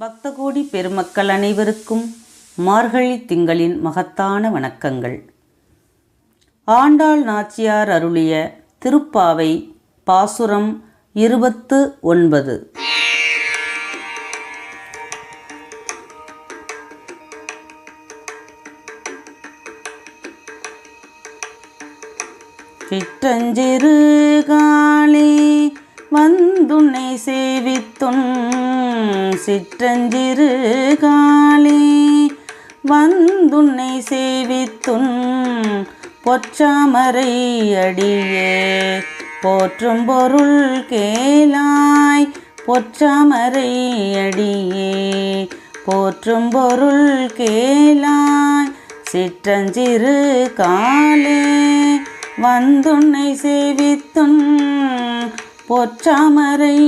பக்தகோடி பெருமக்கள் அனைவருக்கும் மார்கழி திங்களின் மகத்தான வணக்கங்கள். ஆண்டாள் நாச்சியார் அருளிய திருப்பாவை பாசுரம் இருபத்து ஒன்பது. சிற்றஞ்சிறு காளி வந்துன்னை சேவித்துன் சிற்றஞ்சிறு காளி வந்துன்னை சேவித்துன் பொற்றாமரை அடியே. போற்றும் பொருள் கேளாய் பொற்றாமரை அடியே. போற்றும் பொருள் கேளாய் சிற்றஞ்சிறு காலே வந்துன்னை சேவித்துன் பொற்றாமரை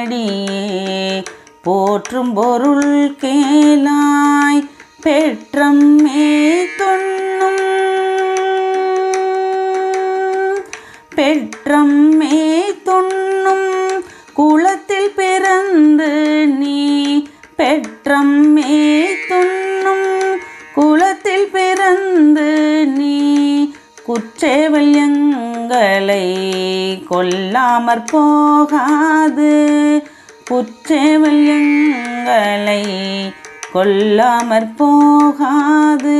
அடியே. போற்றும் பொருள் கேளாய் பெற்றம் மே தொன்னும். பெற்றம் மே தொன்னும் குளத்தில் பிறந்து நீ பெற்றம் மே தொன்னும் குளத்தில் பிறந்து நீ குற்றேவல் எங்களை கொல்லாமற் போகாது. குற்றேவல் எங்களை கொல்லாமற் போகாது.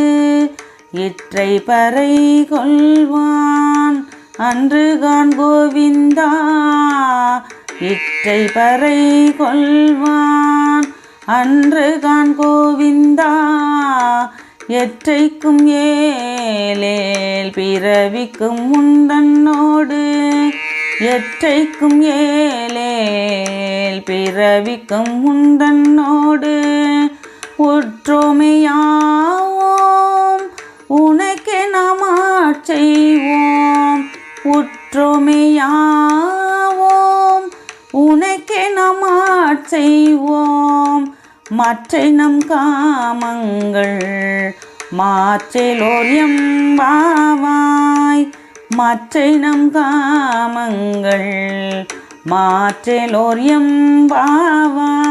இற்றை பறை கொள்வான் அன்று கான் கோவிந்தா. இற்றை பறை கொள்வான் அன்று கான் கோவிந்தா. எற்றைக்கும் ஏலேல் பிறவிக்கும் உண்டன்னோடு எற்றைக்கும் ஏலேல் பிறவிக்கும் உண்டன்னோடு ஒற்றோமையாவோம். உனக்கே நாம் செய்வோம். உற்றோமையாவோம் உனக்கே நாம் செய்வோம். மற்ற நம் காமங்கள் மாற்றிலோர் எம்பாவாய். மற்ற நம் காமங்கள் மாற்றிலோர் எம்பாவாய்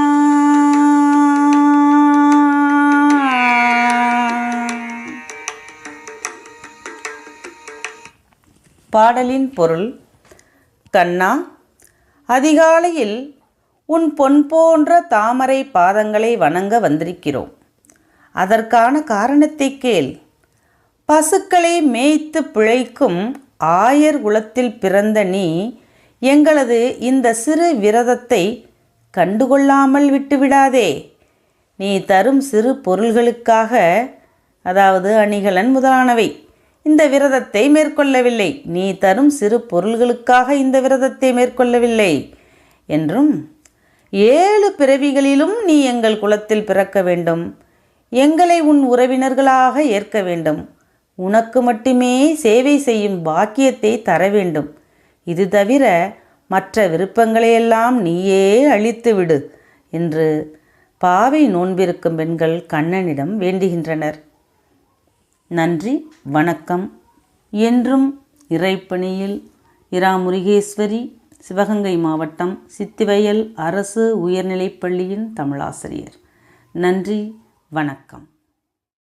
பாடலின் பொருள் கண்ணா அதிகாலையில் உன் பொன் போன்ற தாமரை பாதங்களை வணங்க வந்திருக்கிறோம். அதற்கான காரணத்தை கேள். பசுக்களை மேய்த்து பிழைக்கும் ஆயர் குலத்தில் பிறந்த நீ எங்களது இந்த சிறு விரதத்தை கண்டுகொள்ளாமல் விட்டுவிடாதே. நீ தரும் சிறு பொருள்களுக்காக அதாவது அணிகலன் முதலானவை இந்த விரதத்தை மேற்கொள்ளவில்லை. நீ தரும் சிறு பொருள்களுக்காக இந்த விரதத்தை மேற்கொள்ளவில்லை என்றும் ஏழு பிறவிகளிலும் நீ எங்கள் குலத்தில் பிறக்க வேண்டும். எங்களை உன் உறவினர்களாக ஏற்க வேண்டும். உனக்கு மட்டுமே சேவை செய்யும் பாக்கியத்தை தர வேண்டும். இது தவிர மற்ற விருப்பங்களையெல்லாம் நீயே அழித்து விடு என்று பாவை நோன்பிருக்கும் பெண்கள் கண்ணனிடம் வேண்டுகின்றனர். நன்றி வணக்கம். என்றும் இறைப்பணியில் இரா முருகேஸ்வரி சிவகங்கை மாவட்டம் சித்திவயல் அரசு உயர்நிலைப்பள்ளியின் தமிழாசிரியர். நன்றி வணக்கம்.